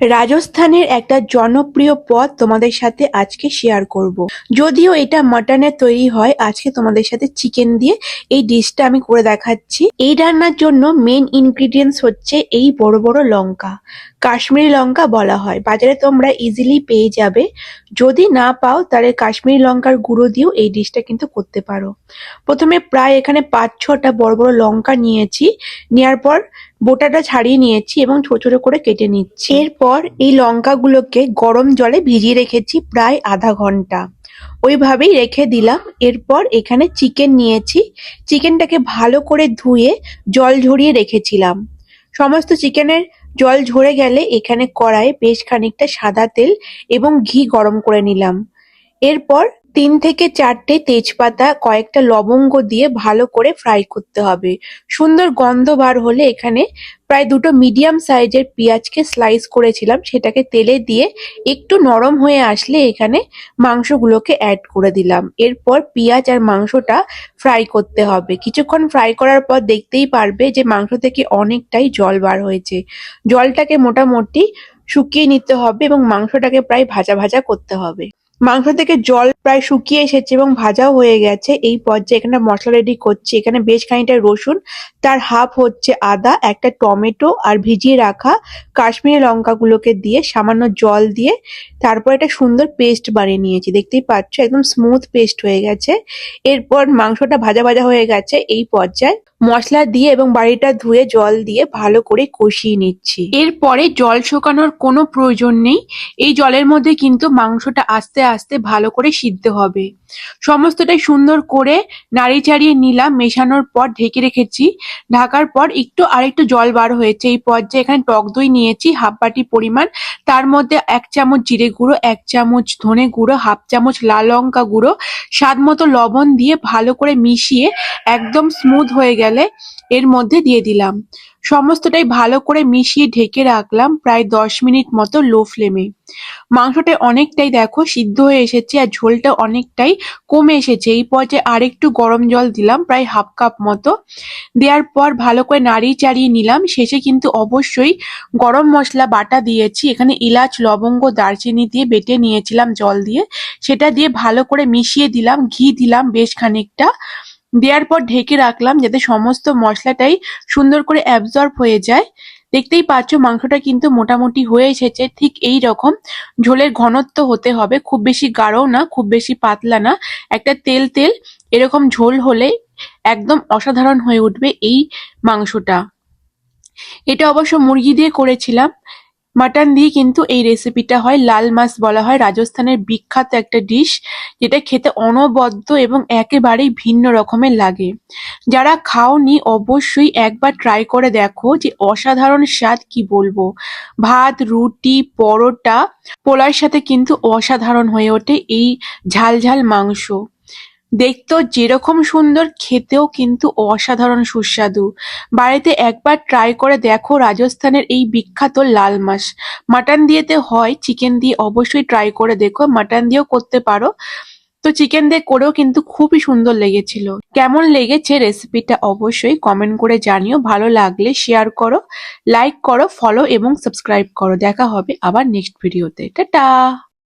রাজস্থানের একটা জনপ্রিয় পদ তোমাদের সাথে আজকে শেয়ার করব। যদিও এটা মাটনের তৈরি হয়, আজকে তোমাদের সাথে চিকেন দিয়ে এই ডিশটা আমি করে দেখাচ্ছি এই রান্নার জন্য মেন ইনগ্রিডিয়েন্টস হচ্ছে এই বড় বড় লঙ্কা কাশ্মীরি লঙ্কা বলা হয়। বাজারে তোমরা ইজিলি পেয়ে যাবে। যদি না পাও, তাহলে কাশ্মীরি লঙ্কার গুঁড়ো দিয়েও এই ডিশটা কিন্তু করতে পারো। প্রথমে প্রায় এখানে পাঁচ ছটা বড় বড় লঙ্কা নিয়েছি। নেওয়ার পর বোটাটা ছাড়িয়ে নিয়েছি এবং ছোট ছোট করে কেটে নিচ্ছি। এরপর এই লঙ্কাগুলোকে গরম জলে ভিজিয়ে রেখেছি প্রায় আধা ঘণ্টা। ওইভাবেই রেখে দিলাম। এরপর এখানে চিকেন নিয়েছি। চিকেনটাকে ভালো করে ধুয়ে জল ঝরিয়ে রেখেছিলাম। সমস্ত চিকেনের জল ঝরে গেলে এখানে কড়াইয়ে বেশ খানিকটা সাদা তেল এবং ঘি গরম করে নিলাম। এরপর তিন থেকে চারটে তেজপাতা, কয়েকটা লবঙ্গ দিয়ে ভালো করে ফ্রাই করতে হবে। সুন্দর গন্ধ বার হলে এখানে প্রায় দুটো মিডিয়াম সাইজের পেঁয়াজকে স্লাইস করেছিলাম। সেটাকে তেলে দিয়ে একটু নরম হয়ে আসলে এখানে মাংসগুলোকে অ্যাড করে দিলাম। এরপর পেঁয়াজ আর মাংসটা ফ্রাই করতে হবে। কিছুক্ষণ ফ্রাই করার পর দেখতেই পারবে যে মাংস থেকে অনেকটাই জল বার হয়েছে। জলটাকে মোটামুটি শুকিয়ে নিতে হবে এবং মাংসটাকে প্রায় ভাজা ভাজা করতে হবে। মাংস থেকে জল প্রায় শুকিয়ে এসেছে এবং ভাজাও হয়ে গেছে। এই পর্যায়ে এখানে মশলা রেডি করছি। এখানে বেশ খানিকটা রসুন, তার হাফ হচ্ছে আদা, একটা টমেটো আর ভিজিয়ে রাখা কাশ্মীরি লঙ্কাগুলোকে দিয়ে সামান্য জল দিয়ে তারপর একটা সুন্দর পেস্ট বানিয়ে নিয়েছি। দেখতেই পাচ্ছ, একদম স্মুথ পেস্ট হয়ে গেছে। এরপর মাংসটা ভাজা ভাজা হয়ে গেছে। এই পর্যায়ে মশলা দিয়ে এবং বাড়িটা ধুয়ে জল দিয়ে ভালো করে কষিয়ে নিচ্ছি। এরপরে জল শুকানোর কোনো প্রয়োজন নেই। এই জলের মধ্যে কিন্তু মাংসটা আস্তে আস্তে ভালো করে হবে। সমস্তটাই সুন্দর করে নাড়ি চাড়িয়ে নিলাম, মেশানোর পর ঢেকে রেখেছি। ঢাকার পর একটু আরেকটু জল বার হয়েছে। এই পর্যায়ে এখানে টক দই নিয়েছি, হাফ বাটি পরিমাণ। তার মধ্যে এক চামচ জিরে গুঁড়ো, এক চামচ ধনে গুঁড়ো, হাফ চামচ লাল লঙ্কা গুঁড়ো, স্বাদ মতো লবণ দিয়ে ভালো করে মিশিয়ে একদম স্মুথ হয়ে গেলে এর মধ্যে দিয়ে দিলাম। সমস্তটাই ভালো করে মিশিয়ে ঢেকে রাখলাম প্রায় দশ মিনিট মতো লো ফ্লেমে। মাংসটা অনেকটাই দেখো সিদ্ধ হয়ে এসেছে আর ঝোলটা অনেকটাই কমে এসেছে। এই পর্যায়ে আরেকটু গরম জল দিলাম প্রায় হাফ কাপ মতো। দেওয়ার পর ভালো করে নাড়িয়ে চাড়িয়ে নিলাম। শেষে কিন্তু অবশ্যই গরম মশলা বাটা দিয়েছি। এখানে ইলাচ লবঙ্গ, দারচিনি দিয়ে বেটে নিয়েছিলাম জল দিয়ে। সেটা দিয়ে ভালো করে মিশিয়ে দিলাম, ঘি দিলাম বেশ খানিকটা। দেওয়ার পর ঢেকে রাখলাম যাতে সমস্ত মশলাটাই সুন্দর করে অ্যাবজর্ব হয়ে যায়। দেখতেই পাচ্ছ মাংসটা কিন্তু মোটামুটি হয়ে এসেছে। ঠিক এই রকম ঝোলের ঘনত্ব হতে হবে। খুব বেশি গাঢ়ও না, খুব বেশি পাতলা না। একটা তেল তেল এরকম ঝোল হলে একদম অসাধারণ হয়ে উঠবে এই মাংসটা। এটা অবশ্য মুরগি দিয়ে করেছিলাম। মাটন দিয়ে কিন্তু এই রেসিপিটা হয়। লাল মাছ বলা হয়। রাজস্থানের বিখ্যাত একটা ডিশ যেটা খেতে অনবদ্য এবং একেবারেই ভিন্ন রকমের লাগে। যারা খাওনি, অবশ্যই একবার ট্রাই করে দেখো যে অসাধারণ স্বাদ কি বলব। ভাত, রুটি, পরোটা পোলার সাথে কিন্তু অসাধারণ হয়ে ওঠে এই ঝাল ঝাল মাংস। দেখতেও যেরকম সুন্দর, খেতেও কিন্তু অসাধারণ সুস্বাদু। বাড়িতে একবার ট্রাই করে দেখো রাজস্থানের এই বিখ্যাত লাল মাস মাটন দিয়েতে হয় চিকেন দিয়ে অবশ্যই ট্রাই করে দেখো। মাটন দিয়েও করতে পারো। তো চিকেন দিয়ে করেও কিন্তু খুবই সুন্দর লেগেছিল। কেমন লেগেছে রেসিপিটা অবশ্যই কমেন্ট করে জানিও। ভালো লাগলে শেয়ার করো লাইক করো ফলো এবং সাবস্ক্রাইব করো। দেখা হবে আবার নেক্সট ভিডিওতে টাটা!